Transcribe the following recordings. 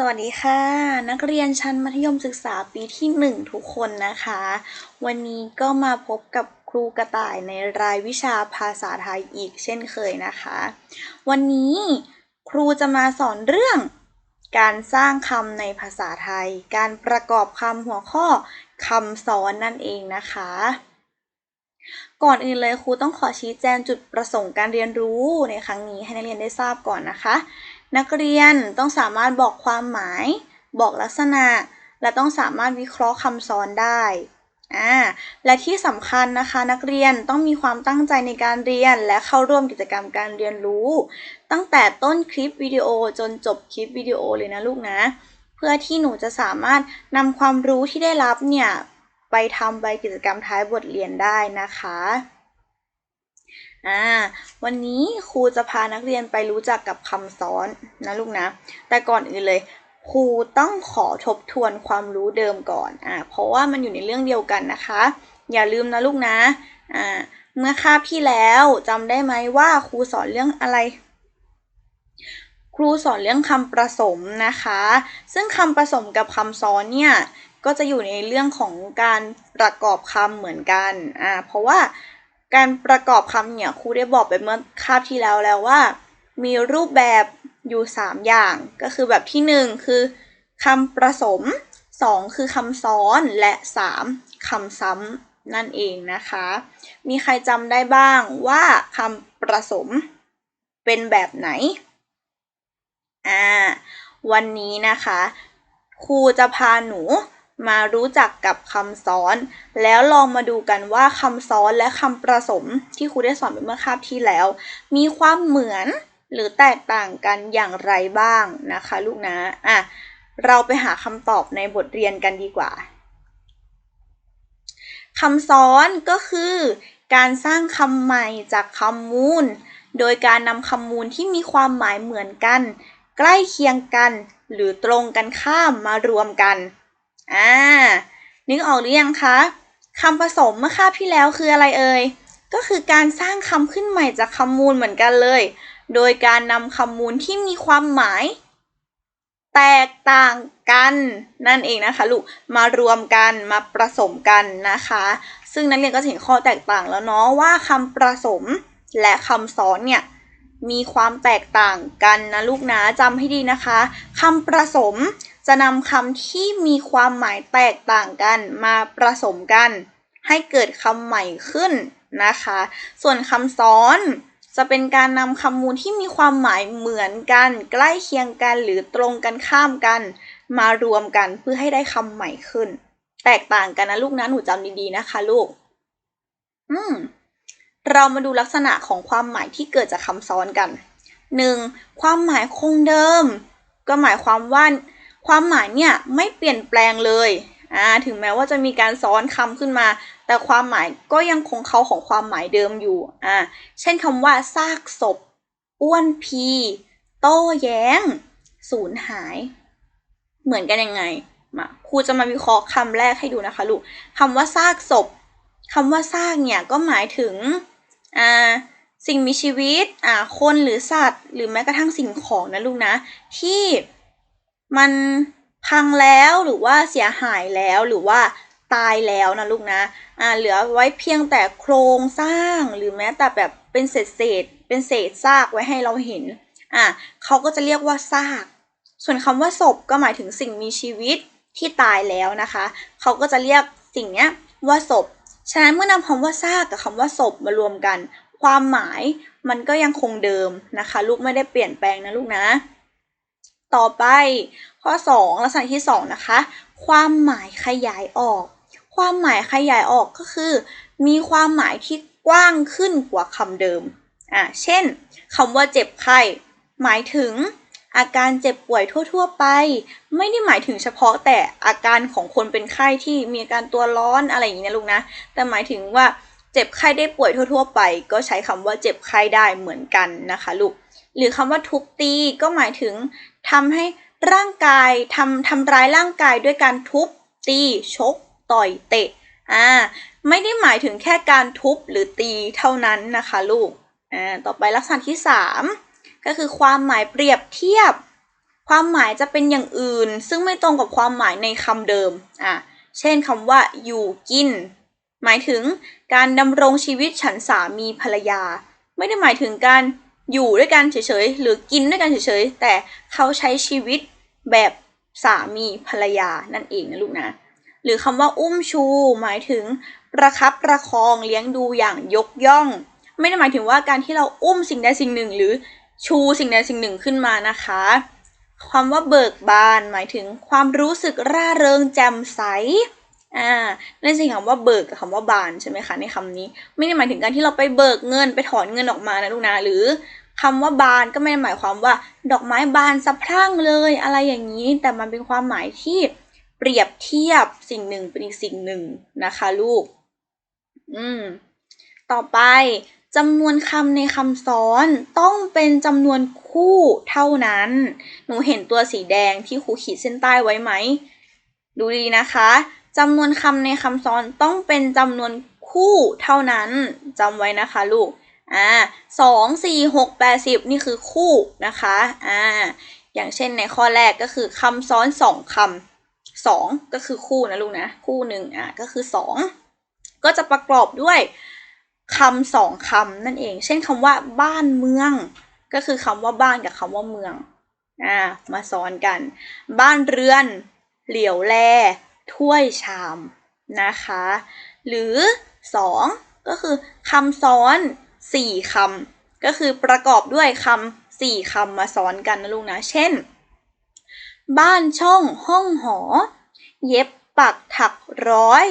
สวัสดีค่ะ นักเรียนชั้นมัธยมศึกษาปีที่ 1 ทุกคนนะคะ วันนี้ก็มาพบกับครูกระต่ายในรายวิชาภาษาไทยอีกเช่นเคยนะคะ วันนี้ครูจะมาสอนเรื่อง การสร้างคำในภาษาไทย การประกอบคำหัวข้อคำซ้อนนั่นเองนะคะ ก่อนอื่นเลยครูต้องขอชี้แจงจุดประสงค์การเรียนรู้ในครั้งนี้ให้นักเรียนได้ทราบก่อนนะคะ นักเรียนต้องสามารถบอกความหมาย บอกลักษณะ และต้องสามารถวิเคราะห์คำซ้อนได้อ่าและที่สำคัญนะคะนักเรียนต้องมีความตั้งใจในการเรียนและเข้าร่วมกิจกรรมการเรียนรู้ ตั้งแต่ต้นคลิปวิดีโอจนจบคลิปวิดีโอเลยนะลูกนะ เพื่อที่หนูจะสามารถนำความรู้ที่ได้รับเนี่ย ไปทำใบกิจกรรมท้ายบทเรียนได้นะคะ อ่าวันนี้ครูจะพานักเรียนไปรู้จักกับคำซ้อนนะลูกนะ แต่ก่อนอื่นเลยครูต้องขอทบทวนความรู้เดิมก่อนอ่าเพราะว่ามันอยู่ในเรื่องเดียวกันนะคะ อย่าลืมนะลูกนะอ่าเมื่อคาบที่แล้วจำได้ไหมว่าครูสอนเรื่องอะไร ครูสอนเรื่องคำประสมนะคะ ซึ่งคำประสมกับคำซ้อนเนี่ยก็จะอยู่ในเรื่องของการประกอบคำเหมือนกันอ่าเพราะว่า การประกอบคำเนี่ยครูได้บอกไปเมื่อคาบที่แล้วแล้วว่า มีรูปแบบอยู่ 3 อย่าง ก็คือแบบที่ 1 คือคำประสม 2 คือคำซ้อนและ 3คำซ้ำนั่นเองนะคะ มีใครจำได้บ้างว่าคำประสมเป็นแบบไหนอ่าวันนี้นะคะครูจะพาหนู มารู้จักกับคำซ้อน แล้วลองมาดูกันว่าคำซ้อนและคำประสมที่ครูได้สอนไปเมื่อคาบที่แล้ว มีความเหมือนหรือแตกต่างกันอย่างไรบ้างนะคะ ลูกนะอะเราไปหาคำตอบในบทเรียนกันดีกว่าคำซ้อนก็คือการสร้างคำใหม่จากคำมูล โดยการนำคำมูลที่มีความหมายเหมือนกัน ใกล้เคียงกัน หรือตรงกันข้ามมารวมกัน อ่า นึกออกหรือยังคะคำผสมเมื่อคาบที่แล้วคืออะไรเอ่ย ก็คือการสร้างคำขึ้นใหม่จากคำมูลเหมือนกันเลย โดยการนำคำมูลที่มีความหมาย แตกต่างกันนั่นเองนะคะลูก มารวมกันมาผสมกันนะคะ ซึ่งนักเรียนก็เห็นข้อแตกต่างแล้วเนาะว่าคำผสมและคำซ้อนเนี่ยมีความแตกต่างกันนะลูกนะจำให้ดีนะคะคำผสม จะนำคำที่มีความหมายแตกต่างกันมาผสมกัน ให้เกิดคำใหม่ขึ้นนะคะ ส่วนคำซ้อนจะเป็นการนำคำมูลที่มีความหมายเหมือนกัน ใกล้เคียงกันหรือตรงกันข้ามกัน มารวมกันเพื่อให้ได้คำใหม่ขึ้น แตกต่างกันนะลูกนะหนูจำดีๆนะคะลูก อืมเรามาดูลักษณะของความหมายที่เกิดจากคำซ้อนกัน 1. ความหมายคงเดิม ก็หมายความว่า ความหมายเนี่ยไม่เปลี่ยนแปลงเลยอ่าถึงแม้ว่าจะมีการซ้อนคำขึ้นมา แต่ความหมายก็ยังคงเขาของความหมายเดิมอยู่อ่าเช่นคำว่าซากศพ อ้วนพี โต้แย้ง สูญหาย เหมือนกันยังไงมาครูจะมาวิเคราะห์คำแรกให้ดูนะคะลูกคำว่าซากศพคำว่าซากเนี่ยก็หมายถึงอ่าสิ่งมีชีวิตอ่าคนหรือสัตว์ หรือแม้กระทั่งสิ่งของนะลูกนะ ที่ มันพังแล้วหรือว่าเสียหายแล้วหรือว่าตายแล้วนะลูกนะอ่าเหลือไว้เพียงแต่โครงสร้างหรือแม้แต่แบบเป็นเศษเศษเป็นเศษซากไว้ให้เราเห็นอ่าเขาก็จะเรียกว่าซาก ส่วนคำว่าศพก็หมายถึงสิ่งมีชีวิตที่ตายแล้วนะคะ เขาก็จะเรียกสิ่งนี้ว่าศพ ฉะนั้นเมื่อนำคำว่าซากกับคำว่าศพมารวมกัน ความหมายมันก็ยังคงเดิมนะคะ ลูกไม่ได้เปลี่ยนแปลงนะลูกนะ ต่อไปข้อ 2 ลักษณะที่ 2 นะคะ ความหมายขยายออก ความหมายขยายออกก็คือ มีความหมายที่กว้างขึ้นกว่าคำเดิมอะเช่นคำว่าเจ็บไข้ หมายถึงอาการเจ็บป่วยทั่ว ๆ ไป ไม่ได้หมายถึงเฉพาะแต่อาการของคนเป็นไข้ที่มีอาการตัวร้อนอะไรอย่างนี้นะลูกนะ แต่หมายถึงว่าเจ็บไข้ได้ป่วยทั่ว ๆ ไป ก็ใช้คำว่าเจ็บไข้ได้เหมือนกันนะคะลูกหรือคำว่าทุบตีก็หมายถึง ทำให้ร่างกายทำทำร้ายร่างกายด้วยการทุบ ตีชก ต่อยเตะอ่าไม่ได้หมายถึงแค่การทุบหรือตีเท่านั้นนะคะลูกอ่าต่อไปลักษณะที่ 3 ก็คือความหมายเปรียบเทียบ ความหมายจะเป็นอย่างอื่น ซึ่งไม่ตรงกับความหมายในคำเดิมอะเช่นคำว่า อยู่กิน หมายถึงการดำรงชีวิตฉันสามีภรรยา ไม่ได้หมายถึงการ อยู่ด้วยกันเฉยๆ หรือกินด้วยกันเฉยๆ แต่เขาใช้ชีวิตแบบสามีภรรยานั่นเองนะลูกนะ หรือคำว่าอุ้มชู หมายถึงประคับประคองเลี้ยงดูอย่างยกย่อง ไม่ได้หมายถึงว่าการที่เราอุ้มสิ่งใดสิ่งหนึ่ง หรือชูสิ่งใดสิ่งหนึ่งขึ้นมานะคะความว่าเบิกบานหมายถึงความรู้สึกร่าเริงแจ่มใส อ่านั่นสิคำว่าเบิกกับคำว่าบานใช่ไหมคะในคำนี้ ไม่ได้หมายถึงการที่เราไปเบิกเงินไปถอนเงินออกมานะลูกนะหรือคำว่าบานก็ไม่ได้หมายความว่า ดอกไม้บานสะพรั่งเลยอะไรอย่างนี้ แต่มันเป็นความหมายที่เปรียบเทียบสิ่งหนึ่งเป็นอีกสิ่งหนึ่งนะคะลูก อืม ต่อไปจำนวนคำในคำซ้อนต้องเป็นจำนวนคู่เท่านั้น หนูเห็นตัวสีแดงที่ครูขีดเส้นใต้ไว้ไหม ดูดีนะคะ จำนวนคำในคำซ้อนต้องเป็นจำนวนคู่เท่านั้นจำไว้นะคะลูกอ่าสองสี่หกแปดสิบนี่คือคู่นะคะอ่าอย่างเช่นในข้อแรกก็คือคำซ้อนสองคำสองก็คือคู่นะลูกนะ คู่หนึ่งอ่าก็คือสองก็จะประกอบด้วยคำสองคำนั่นเอง เช่นคำว่าบ้านเมือง ก็คือคำว่าบ้านกับคำว่าเมืองอ่ามาซ้อนกัน บ้านเรือน เหลียวแล ถ้วยชามนะคะ หรือสองก็คือคำซ้อนสี่คำก็คือประกอบด้วยคำสี่คำมาซ้อนกันนะลูกนะ เช่น บ้านช่องห้องหอ เย็บปักถักร้อย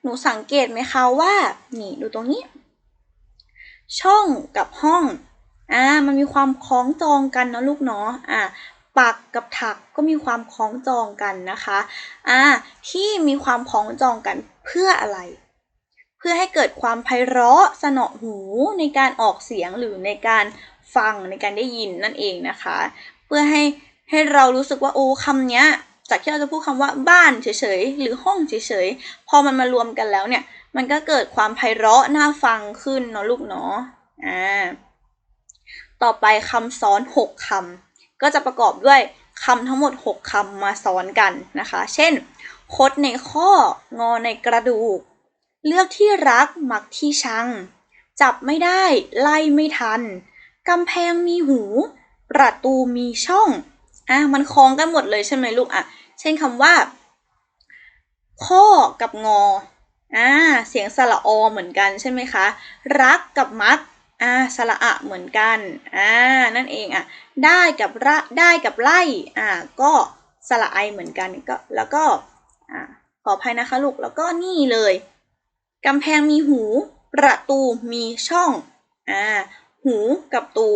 หนูสังเกตไหมคะว่า นี่ดูตรงนี้ ช่องกับห้องอ่ามันมีความคล้องจองกันนะลูกเนาะอ่า ปักกับถักก็มีความคล้องจองกันนะคะอ่าที่มีความคล้องจองกันเพื่ออะไร เพื่อให้เกิดความไพเราะสนอหูในการออกเสียงหรือในการฟังในการได้ยินนั่นเองนะคะ เพื่อให้ให้เรารู้สึกว่าโอ้คำเนี้ยจากที่เราจะพูดคำว่าบ้านเฉยๆ หรือห้องเฉยๆ พอมันมารวมกันแล้วเนี่ย มันก็เกิดความไพเราะน่าฟังขึ้นเนาะลูกเนาะอ่าต่อไปคำซ้อนหกคำ ก็จะประกอบด้วยคำทั้งหมดหกคำมาซ้อนกันนะคะ เช่น คดในข้อ งอในกระดูก เลือกที่รัก มักที่ชัง จับไม่ได้ ไล่ไม่ทัน กำแพงมีหู ประตูมีช่อง อะ มันคล้องกันหมดเลยใช่ไหมลูก อะ เช่นคำว่า ข้อกับงอ อ่า เสียงสระอเหมือนกันใช่ไหมคะ รักกับมัก อ่าสระอะเหมือนกันอ่านั่นเองอะได้กับระได้กับไล่อ่าก็สระไอเหมือนกันก็แล้วก็อ่าขออภัยนะคะลูกแล้วก็นี่เลยกำแพงมีหู ประตูมีช่องอ่าหูกับตู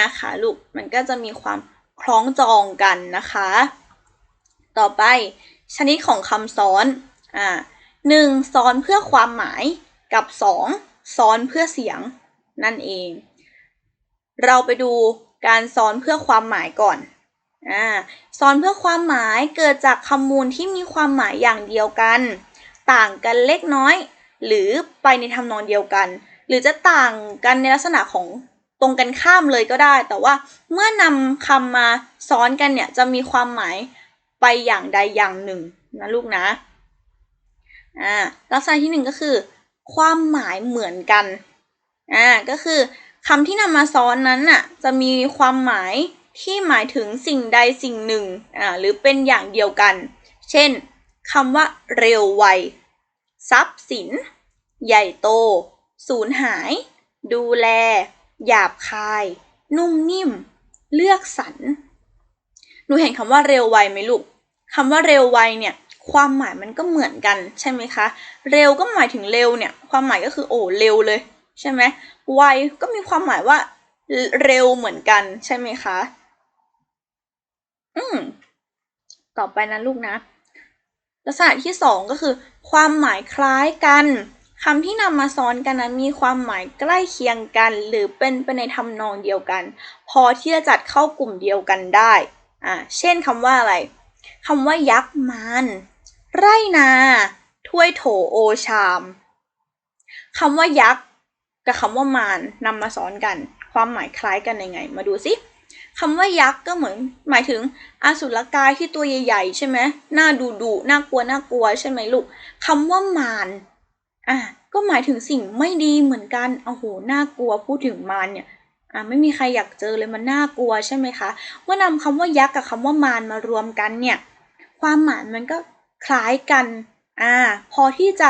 นะคะลูกมันก็จะมีความคล้องจองกันนะคะ ต่อไปชนิดของคำซ้อนอ่าหนึ่งซ้อนเพื่อความหมายกับสอง ซ้อนเพื่อเสียงนั่นเอง เราไปดูการซ้อนเพื่อความหมายก่อนอ่าซ้อนเพื่อความหมายเกิดจากคำมูลที่มีความหมายอย่างเดียวกัน ต่างกันเล็กน้อย หรือไปในทำนองเดียวกัน หรือจะต่างกันในลักษณะของตรงกันข้ามเลยก็ได้ แต่ว่าเมื่อนำคำมาซ้อนกันเนี่ยจะมีความหมายไปอย่างใดอย่างหนึ่งนะลูกนะอ่าลักษณะที่หนึ่งก็คือ ความหมายเหมือนกัน อ่า ก็คือคำที่นำมาซ้อนนั้นน่ะ จะมีความหมายที่หมายถึงสิ่งใดสิ่งหนึ่ง อ่า หรือเป็นอย่างเดียวกัน เช่นคำว่าเร็วไว ทรัพย์สิน ใหญ่โต สูญหาย ดูแล หยาบคาย นุ่มนิ่ม เลือกสรร หนูเห็นคำว่าเร็วไวไหมลูกคำว่าเร็วไวเนี่ย ความหมายมันก็เหมือนกันใช่ไหมคะ เร็วก็หมายถึงเร็วเนี่ย ความหมายก็คือโอ้เร็วเลย ใช่ไหมไวก็มีความหมายว่าเร็วเหมือนกันใช่ไหมคะ อืม ต่อไปนะลูกนะ ลักษณะที่สองก็คือ ความหมายคล้ายกันคำที่นำมาซ้อนกันนั้นมีความหมายใกล้เคียงกัน หรือเป็นไปในทำนองเดียวกัน พอที่จะจัดเข้ากลุ่มเดียวกันได้ อ่า เช่นคำว่าอะไรคำว่ายักษ์มาน ไร่นา ถ้วยโถโอชามคำว่ายักษ์กับคำว่ามารนำมาสอนกัน ความหมายคล้ายกันยังไง มาดูสิคำว่ายักษ์ก็เหมือน หมายถึงอสุรกายที่ตัวใหญ่ๆใช่ไหมหน้าดุดุน่ากลัวน่ากลัวใช่ไหมลูกคำว่ามารอะก็หมายถึงสิ่งไม่ดีเหมือนกันโอ้โหน่ากลัวพูดถึงมารเนี่ยอะไม่มีใครอยากเจอเลยมันน่ากลัวใช่ไหมคะเมื่อนำคำว่ายักษ์กับคำว่ามารมารวมกันเนี่ย ความหมายมันก็ คล้ายกันอ่าพอที่จะ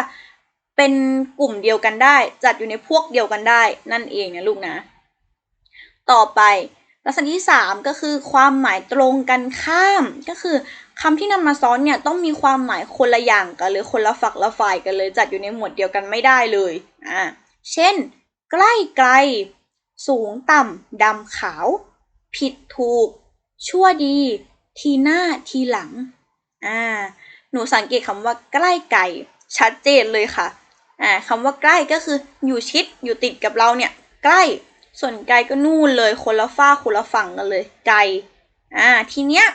เป็นกลุ่มเดียวกันได้ จัดอยู่ในพวกเดียวกันได้ นั่นเองนะลูกนะ ต่อไปลักษณะที่ 3 ก็คือความหมายตรงกันข้ามก็คือคำที่นำมาซ้อนเนี่ยต้องมีความหมายคนละอย่างกันเลยคนละฝักละฝ่ายกันเลย จัดอยู่ในหมวดเดียวกันไม่ได้เลยอ่าเช่น ใกล้ไกล สูงต่ำดำขาว ผิดถูก ชั่วดี ทีหน้าทีหลังอ่า หนูสังเกตคำว่าใกล้ไกลชัดเจนเลยค่ะอ่าคำว่าใกล้ก็คืออยู่ชิดอยู่ติดกับเราเนี่ยใกล้ส่วนไกลก็นู่นเลยคนละฝ้าคนละฝั่งกันเลยไกลอ่าทีเนี้ย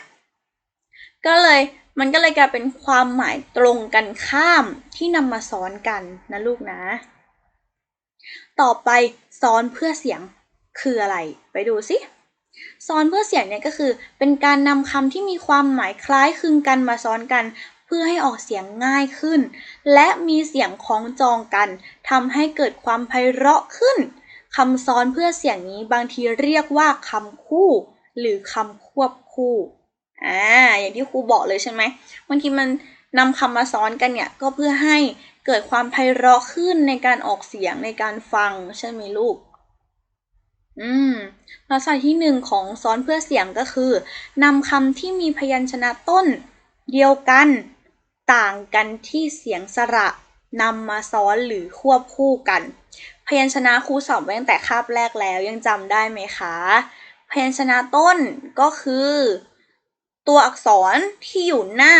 ก็เลยมันก็เลยกลายเป็นความหมายตรงกันข้ามที่นำมาซ้อนกันนะลูกนะ ต่อไปซ้อนเพื่อเสียงคืออะไร ไปดูสิซ้อนเพื่อเสียงเนี่ยก็คือ เป็นการนำคำที่มีความหมายคล้ายคลึงกันมาซ้อนกัน เพื่อให้ออกเสียงง่ายขึ้น และมีเสียงคล้องจองกันทำให้เกิดความไพเราะขึ้นคำซ้อนเพื่อเสียงนี้บางทีเรียกว่าคำคู่ หรือคำควบคู่อ่าอย่างที่ครูบอกเลยใช่ไหมบางทีมันนำคำมาซ้อนกันเนี่ยก็เพื่อให้เกิดความไพเราะขึ้นในการออกเสียงในการฟังใช่ไหมลูก อืมลักษณะที่หนึ่งของซ้อนเพื่อเสียงก็คือนำคำที่มีพยัญชนะต้น เดียวกัน ต่างกันที่เสียงสระนำมาซ้อนหรือควบคู่กัน พยัญชนะครูสอบไว้ตั้งแต่คาบแรกแล้วยังจำได้ไหมคะ พยัญชนะต้นก็คือ ตัวอักษรที่อยู่หน้า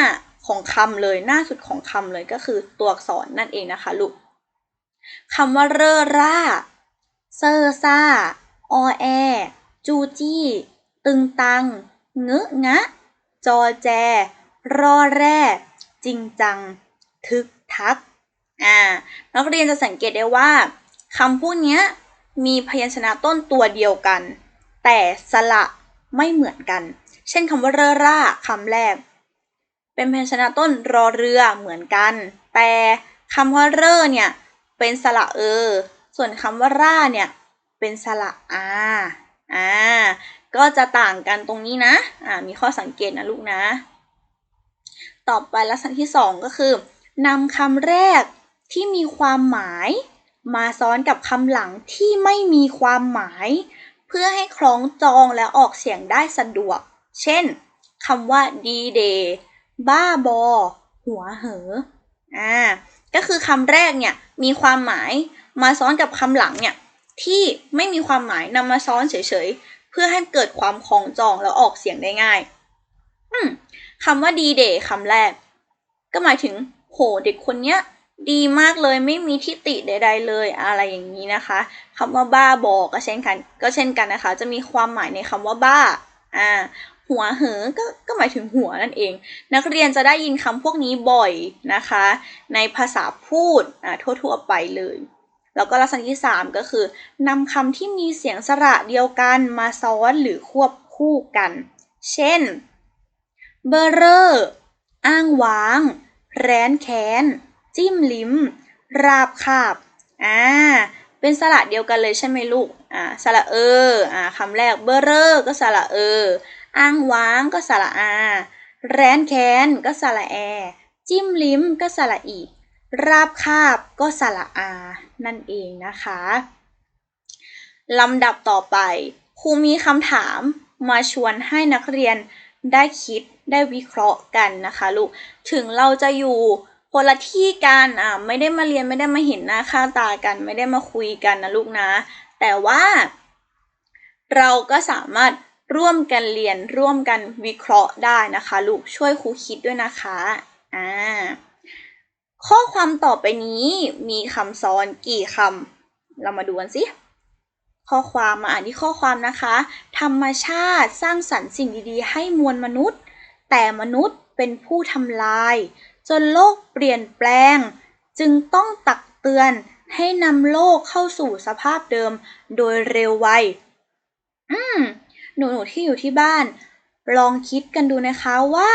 ของคำเลยหน้าสุดของคำเลยก็คือตัวอักษรนั่นเองนะคะลูกคำว่าเร่อร่า เซอร์ซ่า ออแอ จูจี้ ตึงตัง เงอะงะ จอแจ รอแร่ จริงจัง ทึกทัก อ่า นักเรียนจะสังเกตได้ว่าคำพวกนี้มีพยัญชนะต้นตัวเดียวกัน แต่สระไม่เหมือนกัน เช่นคำว่าเรอร่าคำแรก เป็นพยัญชนะต้นรอเรือเหมือนกัน แต่คำว่าเรอเนี่ยเป็นสระเออ ส่วนคำว่าร่าเนี่ยเป็นสระอาอ่า ก็จะต่างกันตรงนี้นะ อ่า มีข้อสังเกตนะลูกนะ ต่อไปลักษณะที่สองก็คือนำคำแรกที่มีความหมาย มาซ้อนกับคำหลังที่ไม่มีความหมาย เพื่อให้คล้องจองและออกเสียงได้สะดวก เช่นคำว่าดีเดย์บ้าบอ หัวเหออ่าก็คือคำแรกเนี่ยมีความหมายมาซ้อนกับคำหลังเนี่ยที่ไม่มีความหมายนำมาซ้อนเฉยๆ เพื่อให้เกิดความคล้องจองแล้วออกเสียงได้ง่าย คำว่าดีเดย์คำแรก ก็หมายถึง โหเด็กคนเนี้ย ดีมากเลยไม่มีทิฏฐิใด ๆ เลยอะไรอย่างนี้นะคะคำว่าบ้าบอก็เช่นกัน ก็เช่นกันนะคะ จะมีความหมายในคำว่าบ้าอ่าหัวเหอก็ก็หมายถึงหัวนั่นเอง นักเรียนจะได้ยินคำพวกนี้บ่อยนะคะ ในภาษาพูดอ่าทั่วๆไปเลย แล้วก็ลักษณะที่ 3 ก็คือนำคำที่มีเสียงสระเดียวกันมาซ้อนหรือควบคู่กัน เช่น เบอร์เรอร์อ้างว้าง แร้นแค้นจิ้มลิ้ม ราบคาบ อ่า เป็นสระเดียวกันเลยใช่ไหมลูก อ่า สระเออ อ่าคำแรกเบอร์เรอก็สระเออ อ้างว้างก็สระอา แร้นแค้นก็สระแอ จิ้มลิ้มก็สระอีราบคาบก็สระอา นั่นเองนะคะ ลำดับต่อไปครูมีคำถามมาชวนให้นักเรียน ได้คิดได้วิเคราะห์กันนะคะลูก ถึงเราจะอยู่คนละที่กันอ่าไม่ได้มาเรียนไม่ได้มาเห็นหน้าค่าตากัน ไม่ได้มาคุยกันนะลูกนะ แต่ว่า เราก็สามารถร่วมกันเรียนร่วมกันวิเคราะห์ได้นะคะ ลูกช่วยครูคิดด้วยนะคะอ่าข้อความต่อไปนี้มีคำซ้อนกี่คำเรามาดูกันสิ ข้อความมาอ่านที่ข้อความนะคะ ธรรมชาติสร้างสรรค์สิ่งดีๆ ให้มวลมนุษย์ แต่มนุษย์เป็นผู้ทำลาย จนโลกเปลี่ยนแปลง จึงต้องตักเตือนให้นำโลกเข้าสู่สภาพเดิมโดยเร็วไวอืมหนูๆที่อยู่ที่บ้าน ลองคิดกันดูนะคะว่า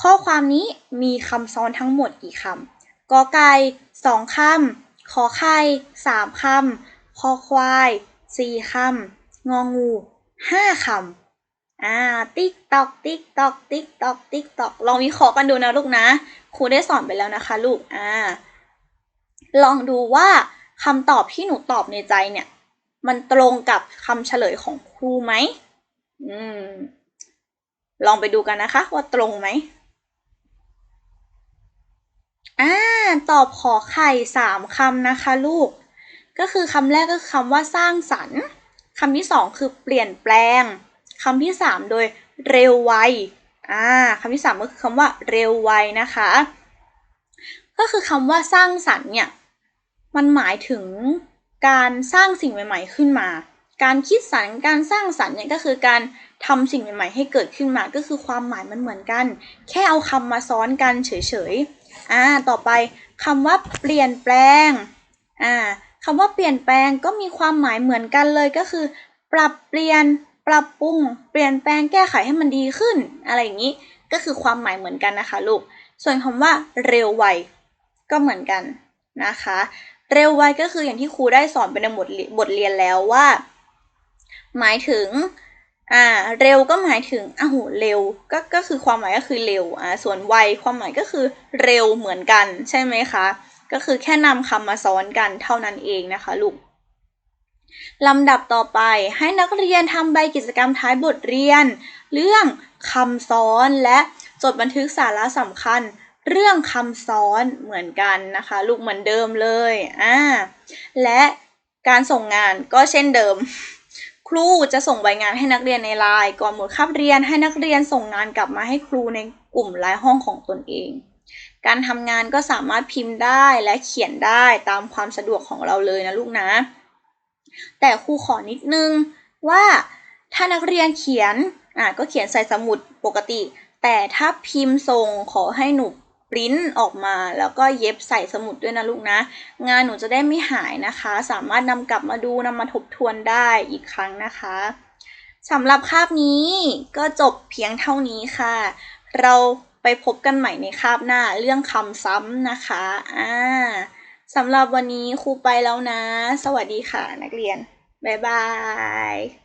ข้อความนี้มีคำซ้อนทั้งหมดกี่คำกอไก่สองคำขอไข่สามคำ คอควายสี่คำ งองูห้าคำ อ่า ติ๊กตอก ติ๊กตอก ติ๊กตอก ติ๊กตอก ลองวิเคราะห์กันดูนะลูกนะ ครูได้สอนไปแล้วนะคะลูก อ่า ลองดูว่าคำตอบที่หนูตอบในใจเนี่ย มันตรงกับคำเฉลยของครูไหม อืม ลองไปดูกันนะคะ ว่าตรงไหมอ่า ตอบขอไข่สามคำนะคะลูก ก็คือคำแรกก็คือคำว่าสร้างสรรค์คำที่สองคือเปลี่ยนแปลงคำที่สามโดยเร็วไวอ่าคำที่สามก็คือคำว่าเร็วไวนะคะ ก็คือคำว่าสร้างสรรค์เนี่ยมันหมายถึงการสร้างสิ่งใหม่ ๆ ขึ้นมา การคิดสรรค์การสร้างสรรค์เนี่ยก็คือการทำสิ่งใหม่ ๆ ให้เกิดขึ้นมา ก็คือความหมายมันเหมือนกัน แค่เอาคำมาซ้อนกันเฉยๆ อ่า ต่อไปคำว่าเปลี่ยนแปลง อ่า คำว่าเปลี่ยนแปลงก็มีความหมายเหมือนกันเลยก็คือ ปรับเปลี่ยน ปรับปรุง เปลี่ยนแปลงแก้ไขให้มันดีขึ้น อะไรอย่างนี้ก็คือความหมายเหมือนกันนะคะลูก ส่วนคำว่าเร็วไวก็เหมือนกันนะคะ เร็วไวก็คืออย่างที่ครูได้สอนไปในบทบทเรียนแล้วว่า หมายถึงอ่าเร็วก็หมายถึงอ้าวเร็วก็ก็คือความหมายก็คือเร็วอ่าส่วนไวความหมายก็คือเร็วเหมือนกันใช่ไหมคะ ก็คือแค่นำคำมาซ้อนกันเท่านั้นเองนะคะลูกลำดับต่อไปให้นักเรียนทำใบกิจกรรมท้ายบทเรียน เรื่องคำซ้อนและจดบันทึกสาระสำคัญ เรื่องคำซ้อนเหมือนกันนะคะ ลูกเหมือนเดิมเลยอ่าและการส่งงานก็เช่นเดิม ครูจะส่งใบงานให้นักเรียนในไลน์ก่อนหมดคาบเรียนให้นักเรียนส่งงานกลับมาให้ครูในกลุ่มไลน์ห้องของตนเอง การทำงานก็สามารถพิมพ์ได้และเขียนได้ตามความสะดวกของเราเลยนะลูกนะ แต่ครูขอนิดนึงว่าถ้านักเรียนเขียนอะก็เขียนใส่สมุดปกติ แต่ถ้าพิมพ์ส่งขอให้หนูปริ้นออกมาแล้วก็เย็บใส่สมุดด้วยนะลูกนะ งานหนูจะได้ไม่หายนะคะ สามารถนำกลับมาดูนำมาทบทวนได้อีกครั้งนะคะสำหรับคาบนี้ก็จบเพียงเท่านี้ค่ะ เรา ไปพบกันใหม่ในคาบหน้าเรื่องคำซ้ำนะคะอ่าสำหรับวันนี้ครูไปแล้วนะ สวัสดีค่ะนักเรียน บ๊ายบาย